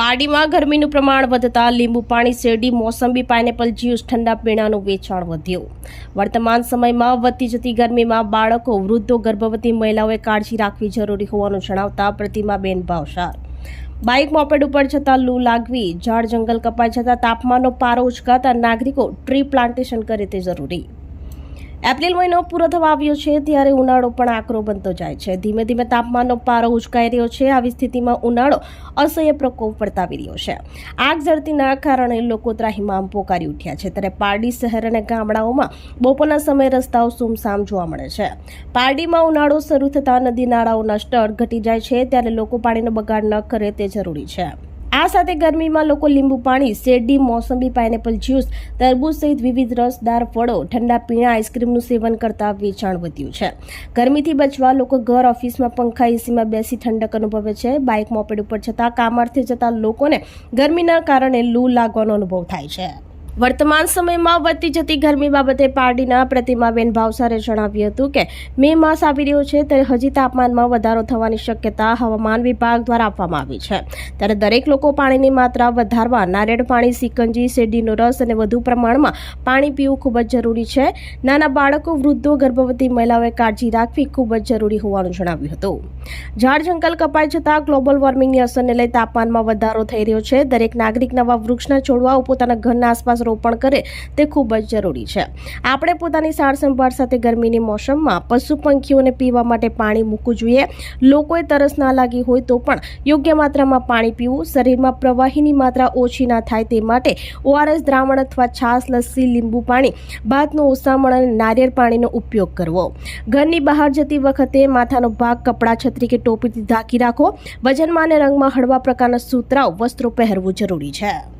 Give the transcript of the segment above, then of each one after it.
પારડીમાં ગરમીનું પ્રમાણ વધતા લીંબુ પાણી, શેરડી, મોસંબી, પાઇનેપલ જ્યુસ, ઠંડા પીણાનું વેચાણ વધ્યું. વર્તમાન સમયમાં વધતી જતી ગરમીમાં બાળકો, વૃદ્ધો, ગર્ભવતી મહિલાઓએ કાળજી રાખવી જરૂરી હોવાનું જણાવતા પ્રતિમાબેન ભાવસાર. બાઇક મોપેડ ઉપર જતા લૂ લાગવી, ઝાડ જંગલ કપાઈ જતા તાપમાનનો પારો ઉચકાતા નાગરિકો ટ્રી પ્લાન્ટેશન કરે તે જરૂરી. એપ્રિલ મહિનો પૂરો થવા આવ્યો છે, ત્યારે ઉનાળો પણ આકરો બનતો જાય છે. ધીમે ધીમે તાપમાનનો પારો ઉચકાઈ રહ્યો છે, આવી સ્થિતિમાં ઉનાળો અસહ્ય પ્રકોપ વર્તાવી રહ્યો છે. આગ ઝડતીના કારણે લોકો ત્રાહીમામ પોકારી ઉઠ્યા છે, ત્યારે પારડી શહેર અને ગામડાઓમાં બપોરના સમયે રસ્તાઓ સુમસામ જોવા મળે છે. પારડીમાં ઉનાળો શરૂ થતાં નદી, નાળાઓના સ્તર ઘટી જાય છે, ત્યારે લોકો પાણીનો બગાડ ન કરે તે જરૂરી છે. આ સાથે ગરમીમાં લોકો લીંબુ પાણી, શેરડી, મોસંબી, પાઇનેપલ જ્યુસ, તરબૂચ સહિત વિવિધ રસદાર ફળો, ઠંડા પીણા, આઈસ્ક્રીમનું સેવન કરતા વેચાણ વધ્યું છે. ગરમીથી બચવા લોકો ઘર, ઓફિસમાં પંખા, એસીમાં બેસી ઠંડક અનુભવે છે. બાઇક, મોપેડ ઉપર છતાં કામાર્થે જતા લોકોને ગરમીના કારણે લૂ લાગવાનો અનુભવ થાય છે. વર્તમાન સમયમાં વધતી જતી ગરમી બાબતે પારડીના પ્રતિમાબેન ભાવસારે જણાવ્યું હતું કે, મે માસ આવી રહ્યો છે ત્યારે હજી તાપમાનમાં વધારો થવાની શક્યતા હવામાન વિભાગ દ્વારા આપવામાં આવી છે. ત્યારે દરેક લોકો પાણીની માત્રા વધારવા, નારિયેળ પાણી, સિકંજી, શેરડીનો રસ અને વધુ પ્રમાણમાં પાણી પીવું ખૂબ જ જરૂરી છે. નાના બાળકો, વૃદ્ધો, ગર્ભવતી મહિલાઓએ કાળજી રાખવી ખૂબ જ જરૂરી હોવાનું જણાવ્યું હતું. ઝાડ જંગલ કપાઈ જતાં ગ્લોબલ વોર્મિંગની અસરને લઈ તાપમાનમાં વધારો થઈ રહ્યો છે. દરેક નાગરિક નવા વૃક્ષના છોડવાઓ પોતાના ઘરના આસપાસ રોપણ કરે તે ખૂબ જ જરૂરી છે. આપણે પોતાની સાર સંભાળ સાથે ગરમીની મોસમમાં પશુ પંખીઓને પીવા માટે પાણી મૂકવું જોઈએ. લોકોએ તરસ ના લાગી હોય તો પણ યોગ્ય માત્રામાં પાણી પીવું. શરીરમાં પ્રવાહીની માત્રા ઓછી ના થાય તે માટે ઓઆરએસ દ્રાવણ અથવા છાશ લસ્સી, લીંબુ પાણી, ભાતનું ઉસામણ અને નારિયેળ પાણીનો ઉપયોગ કરવો. ઘરની બહાર જતી વખતે માથાનો ભાગ, કપડાં, છત્રી કે ટોપીથી ઢાંકી રાખો. વજનમાં અને રંગમાં હળવા પ્રકારના સૂતરાવ વસ્ત્રો પહેરવું જરૂરી છે.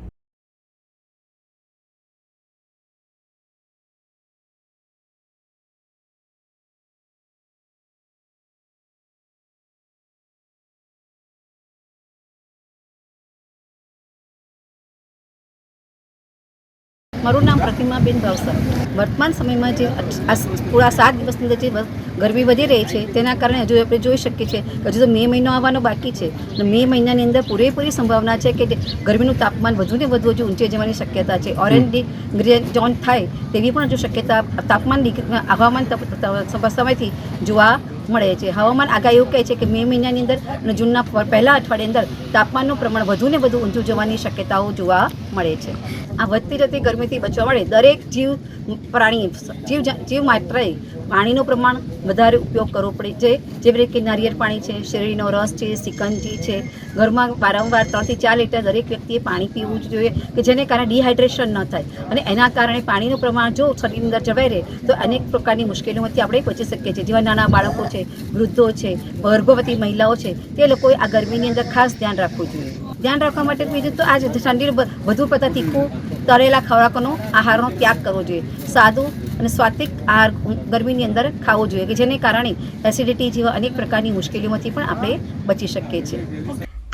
મારું નામ પ્રતિમાબેન ભાવસર. વર્તમાન સમયમાં જે આ પૂરા સાત દિવસની અંદર જે ગરમી વધી રહી છે તેના કારણે હજુ આપણે જોઈ શકીએ છીએ કે હજુ તો મે મહિનો આવવાનો બાકી છે. અને મે મહિનાની અંદર પૂરેપૂરી સંભાવના છે કે ગરમીનું તાપમાન વધુ ને વધુ હજુ ઊંચે જવાની શક્યતા છે. ઓરેન્જ ગ્રે ઝોન થાય તેવી પણ હજુ શક્યતા તાપમાન હવામાન સમયથી જોવા મળે છે. હવામાન આગાહી એવું કહે છે કે મે મહિનાની અંદર અને જૂનના પહેલા અઠવાડિયે અંદર તાપમાનનું પ્રમાણ વધુ ને વધુ ઊંચું જવાની શક્યતાઓ જોવા મળે છે. આ વધતી જતી ગરમીથી બચવા મળે દરેક જીવ પ્રાણી, જીવ જીવ માત્રએ પાણીનું પ્રમાણ વધારે ઉપયોગ કરવો પડે છે. જેવી રીતે નારિયેળ પાણી છે, શેરડીનો રસ છે સિકંજી છે. ઘરમાં વારંવાર ત્રણથી ચાર લીટર દરેક વ્યક્તિએ પાણી પીવું જ જોઈએ કે જેને કારણે ડિહાઇડ્રેશન ન થાય. અને એના કારણે પાણીનું પ્રમાણ જો શરીરની અંદર જવાઈ રહે, તો અનેક પ્રકારની મુશ્કેલીઓમાંથી આપણે બચી શકીએ છીએ. જેવા નાના બાળકો છે, વૃદ્ધો છે, ગર્ભવતી મહિલાઓ છે, તે લોકોએ આ ગરમીની અંદર ખાસ ધ્યાન રાખવું જોઈએ. ધ્યાન રાખવા માટે બીજું તો આજે ઠંડી વધુ પડતા તીખું, તળેલા ખોરાકોનો આહારનો ત્યાગ કરવો જોઈએ. સાદું અને સ્વાત્વિક આહાર ગરમીની અંદર ખાવો જોઈએ કે જેને કારણે એસિડિટી જેવા અનેક પ્રકારની મુશ્કેલીઓમાંથી પણ આપણે બચી શકીએ છીએ.